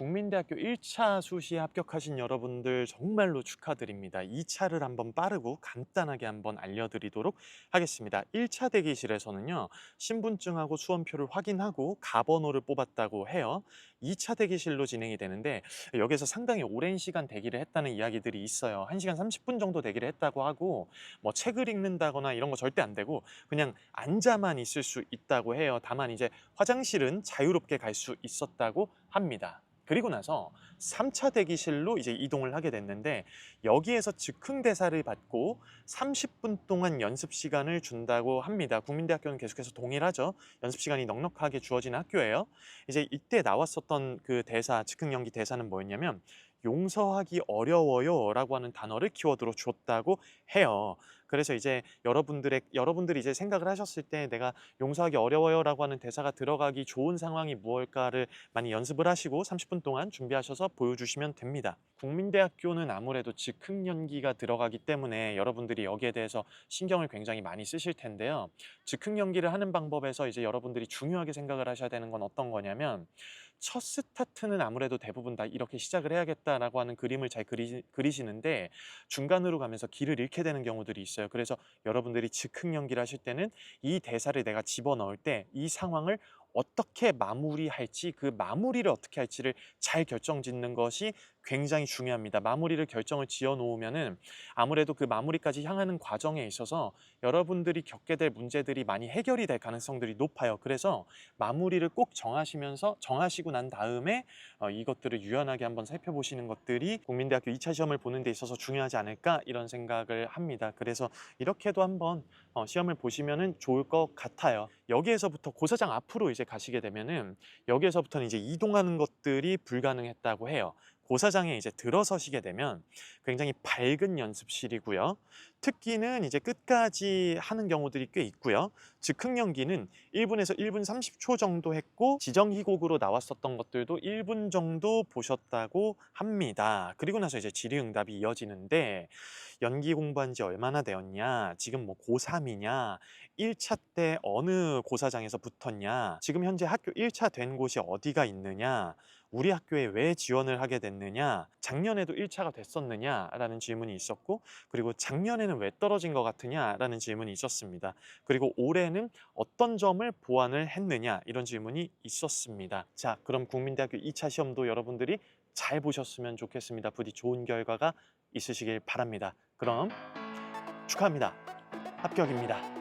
국민대학교 1차 수시에 합격하신 여러분들 정말로 축하드립니다. 2차를 한번 빠르고 간단하게 한번 알려드리도록 하겠습니다. 1차 대기실에서는요, 신분증하고 수험표를 확인하고 가번호를 뽑았다고 해요. 2차 대기실로 진행이 되는데 여기서 상당히 오랜 시간 대기를 했다는 이야기들이 있어요. 1시간 30분 정도 대기를 했다고 하고 뭐 책을 읽는다거나 이런 거 절대 안 되고 그냥 앉아만 있을 수 있다고 해요. 다만 이제 화장실은 자유롭게 갈 수 있었다고 합니다. 그리고 나서 3차 대기실로 이제 이동을 하게 됐는데 여기에서 즉흥 대사를 받고 30분 동안 연습 시간을 준다고 합니다. 국민대학교는 계속해서 동일하죠. 연습 시간이 넉넉하게 주어진 학교예요. 이제 이때 나왔었던 그 대사, 즉흥 연기 대사는 뭐였냐면 용서하기 어려워요 라고 하는 단어를 키워드로 줬다고 해요. 그래서 이제 여러분들의 여러분들이 이제 생각을 하셨을 때 내가 용서하기 어려워요라고 하는 대사가 들어가기 좋은 상황이 무엇일까를 많이 연습을 하시고 30분 동안 준비하셔서 보여주시면 됩니다. 국민대학교는 아무래도 즉흥 연기가 들어가기 때문에 여러분들이 여기에 대해서 신경을 굉장히 많이 쓰실 텐데요. 즉흥 연기를 하는 방법에서 이제 여러분들이 중요하게 생각을 하셔야 되는 건 어떤 거냐면 첫 스타트는 아무래도 대부분 다 이렇게 시작을 해야겠다라고 하는 그림을 잘 그리, 그리시는데 중간으로 가면서 길을 잃게 되는 경우들이 있어요. 그래서 여러분들이 즉흥 연기를 하실 때는 이 대사를 내가 집어넣을 때 이 상황을 어떻게 마무리할지 그 마무리를 어떻게 할지를 잘 결정짓는 것이 굉장히 중요합니다. 마무리를 결정을 지어 놓으면은 아무래도 그 마무리까지 향하는 과정에 있어서 여러분들이 겪게 될 문제들이 많이 해결이 될 가능성들이 높아요. 그래서 마무리를 꼭 정하시면서 정하시고 난 다음에 어, 이것들을 유연하게 한번 살펴보시는 것들이 국민대학교 2차 시험을 보는 데 있어서 중요하지 않을까 이런 생각을 합니다. 그래서 이렇게도 한번 어, 시험을 보시면은 좋을 것 같아요. 여기에서부터 고사장 앞으로 이제 가시게 되면은 여기에서부터는 이제 이동하는 것들이 불가능했다고 해요. 고사장에 이제 들어서시게 되면 굉장히 밝은 연습실이고요. 특기는 이제 끝까지 하는 경우들이 꽤 있고요. 즉흥 연기는 1분에서 1분 30초 정도 했고 지정 희곡으로 나왔었던 것들도 1분 정도 보셨다고 합니다. 그리고 나서 이제 질의응답이 이어지는데 연기 공부한 지 얼마나 되었냐, 지금 뭐 고3이냐, 1차 때 어느 고사장에서 붙었냐, 지금 현재 학교 1차 된 곳이 어디가 있느냐, 우리 학교에 왜 지원을 하게 됐느냐, 작년에도 1차가 됐었느냐라는 질문이 있었고, 그리고 작년에는 왜 떨어진 것 같으냐라는 질문이 있었습니다. 그리고 올해는 어떤 점을 보완을 했느냐 이런 질문이 있었습니다. 자, 그럼 국민대학교 2차 시험도 여러분들이 잘 보셨으면 좋겠습니다. 부디 좋은 결과가 있으시길 바랍니다. 그럼 축하합니다. 합격입니다.